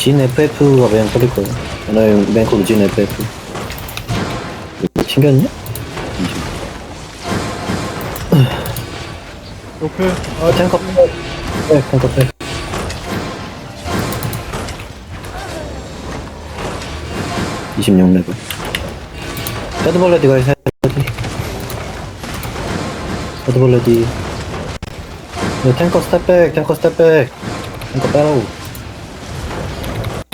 진 FF가 맨 터질 거예요. 오늘 맨코브 진 FF. 이거 튕겼냐? 오케이. 아, 탱커 빼. 네, 탱커 빼. (26 레벨) 헤드벌레디가 해서 헤드벌레디 헤드벌레디 네, 탱커 스텝백 탱커 스텝백 탱커 빼라고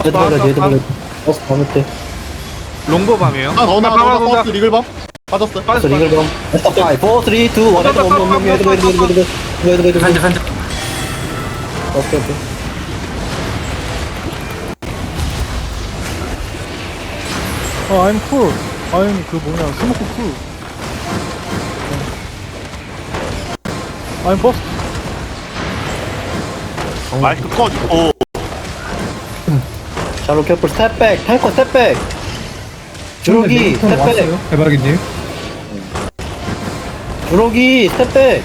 헤드벌레디 헤드벌레디 버스 밤을 때 롱보 밤이에요. 아, 너나, 아, 너나, 버스 리글밤? 빠졌어. 버스 리글 범 스탑 5 4 3 2 1 헤드범 헤드범 헤드범 헤드범 헤드범 헤드범 헤드범 펜트 펜트 오케이 오케이 어, I'm cool. I'm 그 뭐냐, 스모크 cool. I'm boss. 마이크 꺼주고 샬롯 캐플 스텝백 탱커 스텝백. 주로기 스텝백. 해바라기님 주로기 스텝백.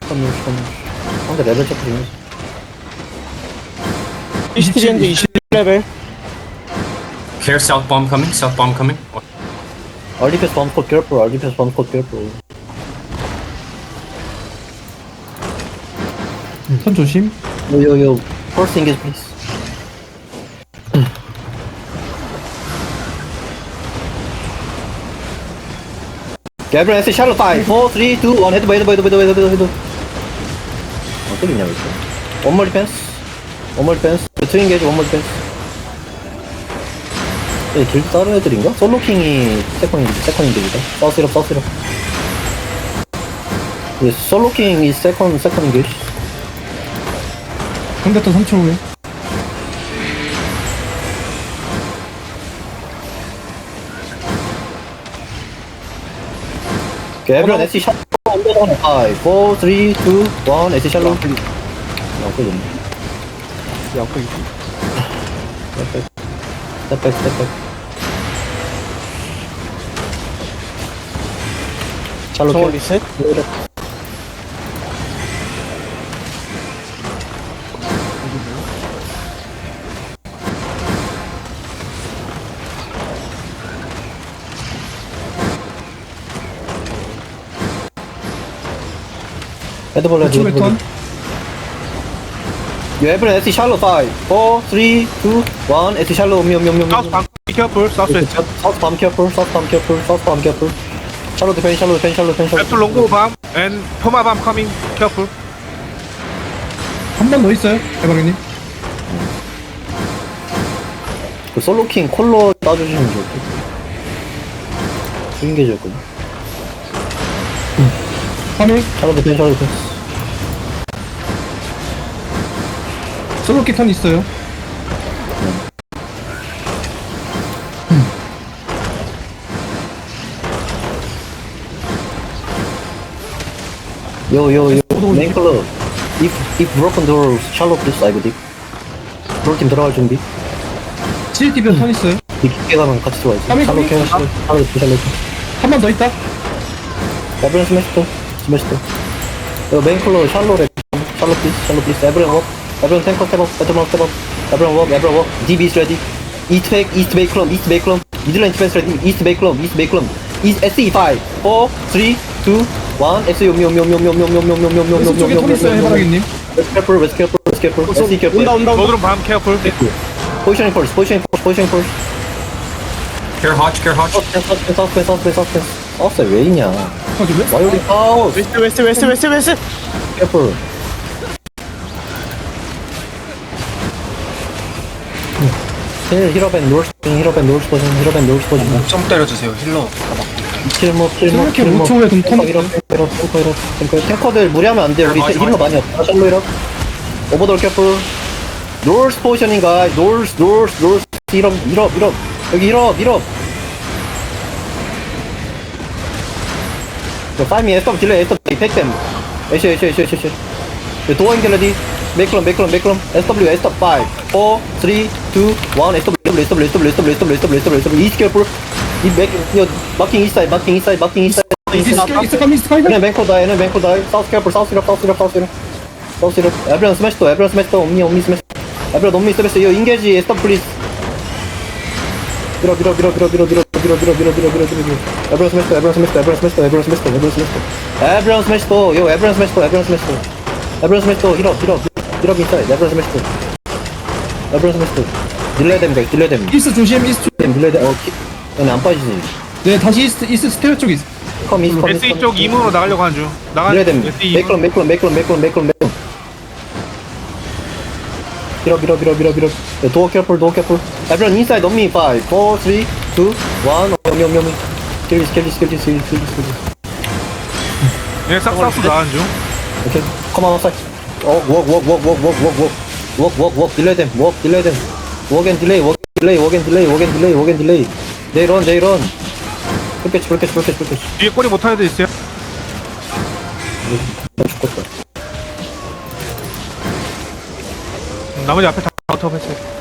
잠깐만 잠깐만 상대 레벨 체크 좀 해줘 27인데 20레벨. Care south bomb coming south bomb coming. 알리페스 범스컷 캐플 알 손 조심. 요요요 퍼스트 인게지 게브리엘 S 샬롯 5 4 3 2 1 헤드 헤드 헤드 헤드 헤드 헤드 헤드 어떻게 있냐 이거 원몰 디펜스 원몰 디펜스 트윈 게이지 원몰 디펜스 이 길드 다른 애들인가? 솔로킹이 세컨 세컨 인게이지다 서스럽 서스럽 예, 솔로킹이 세컨 세컨 인게이지 근데 또 3초 후에 Okay, everyone, SC shallow on the down. 5, 4, 3, 2, 1, SC shallow. 야, 그거 좋네. 야, 그거 있지. Step back. Step back, step back. 샬롯 리 셋? 같은데요? 헤드볼 헤드 헤드볼 턴 You have an S shallow 5 4 3 2 1 S shallow 옴 옴, 옴, 옴, 사우스 옴. 밤 careful, 사우스 웨스트. South bomb careful South bomb careful South bomb careful Shallow defense shallow defense shallow defense shallow Left to long go bomb and Puma bomb coming careful. 한 번 더 있어요, 해방님. 그 솔로킹 콜러 따주시면 좋을 것 같아요. 죽인 게 좋을 타밍 샤라도 돼, 샤라도 돼. 솔로키 턴 있어요. 음. 요, 요, 요. 어, 어, 어. 메인 콜러. If, if broken doors, Charlotte please, I go deep. 프로팀 들어갈 준비. CCTV 턴 있어요 이 깊게 가면 같이 들어와야지. 까미, 샬롯 까미. 캐, 샬롯, 샬롯, 샬롯. 한번 더 있다 에브리언 스매시터, 스매시터. 요 메인 클럽 샬롯에, 샬롯 please, 샬롯 please. 에브리언 워. 에브리언 탱커 스텝업, 에브리언 스텝업. 에브리언 워, 에브리언 워. DB is ready. 이스트 백, 이스트 베이 클럽, 이스트 베이 클럽. 미들라인 디펜스 레디. 이스트 베이 클럽, 이스트 베이 클럽. 이스 SE 5, 4, 3, 2, 1. S 요미 왼쪽 쪽에 턴 있어요 해바라기님 let's careful. Let's be careful. 온다 온다 온다 노드론 밤 캐플. Positioning first, positioning first, positioning first. Care Hodge Care Hodge Suspense, suspense, suspense, suspense. 사우스 왜 있냐? 터지 왜? 와이어리 사우스. 웨스트 웨스트 웨스트 웨스트 웨스트 careful. 힐, 힐업앤 노스, 힐업앤 노스 버전, 힐업앤 노스 버전. 좀 때려주세요 힐러 킬모, 킬모, 이렇게 킬모. 5초 후에 좀 턴- 탱커 힐업, 힐업, 탱커 힐업, 탱커 힐업. 탱커들 무리하면 안 돼요. 우리 맞아, 힐러 맞아. 많이 없다. 샬로 힐업. 오버돌. 노스 포지셔닝 가이. 노스, 노스, 노스. 힐업, 힐업, 힐업. 여기 힐업, 힐업. 저 파이미 에스톱 딜레이 에스톱 팩댐 에쉬 에쉬 에쉬 에쉬 에쉬 도어인 갤러디 메이클럼 메이클럼 메이클럼 SW 에스톱 5 4 3 2 1 SW SW SW SW SW SW SW SW 이스 캐플 이 맥, 요, 마킹 이사이 마킹 이사이 마킹 이사이? 얘네 맹코 다 얘네 맹코 다 사우스 캐플 사우스 럽 사우스 럽 사우스 럽 사우스 럽 에브리언 스매시 또 에브리언 스매시 또 옴니 옴니 스매시 에브리언 옴니 스매시 요 인게지 스톱 플리즈 밀어 밀어 밀어 밀어 밀어 밀어 밀어 밀어 밀어 밀어 밀어 밀어 밀어 에브리언 스매시 또 에브리언 스매시 또 에브리언 스매시 또 에브리언 스매시 또 에브리언 스매시 또 에브리언 스매시 또 요 에브리언 스매시 또 에브리언 스매시 또 에브리언 스매시 또 힐업 힐업 힐업 드랍 있다. 야브라스 메스트. 야브라스 메스트. 딜러야 됩니다. 딜러야 됩니다. 이스트 조심 이스트 딜러야 네, 돼. 어, 키... 얘네 안 빠지지. 네 다시 이스트 이스트 스테어 쪽이 컴 이스트 컴. SE 이스트, 쪽 컴. 이문으로 나가려고 하는 중. 나가. 딜러야 됩니다. SE 이문. 매클론 매클론 매클론 매클론 매클론 매클론. 밀어 밀어 밀어 밀어 밀어. 네, 도어 캐풀 도어 캐풀. 야브라스 아, 인사이드 미 5, 4, 3, 2, 1. 오미 어, 오미 오미. 킬리스 킬리스 킬리스 킬리스 킬리스. 얘싹싹 나가는 중. 오케이. 컴온 사이. 어, walk, walk, walk, walk, walk, walk, walk. Walk, walk, walk. Delay them. Walk, delay them. Walk and delay, walk, delay, walk and delay, walk and delay, walk and delay. They run, they run. 풀캐치, 풀캐치, 풀캐치, 풀캐치. 뒤에 꼬리 못하는 데 있어요. 죽겠다. 나머지 앞에 다 아웃업 했어요.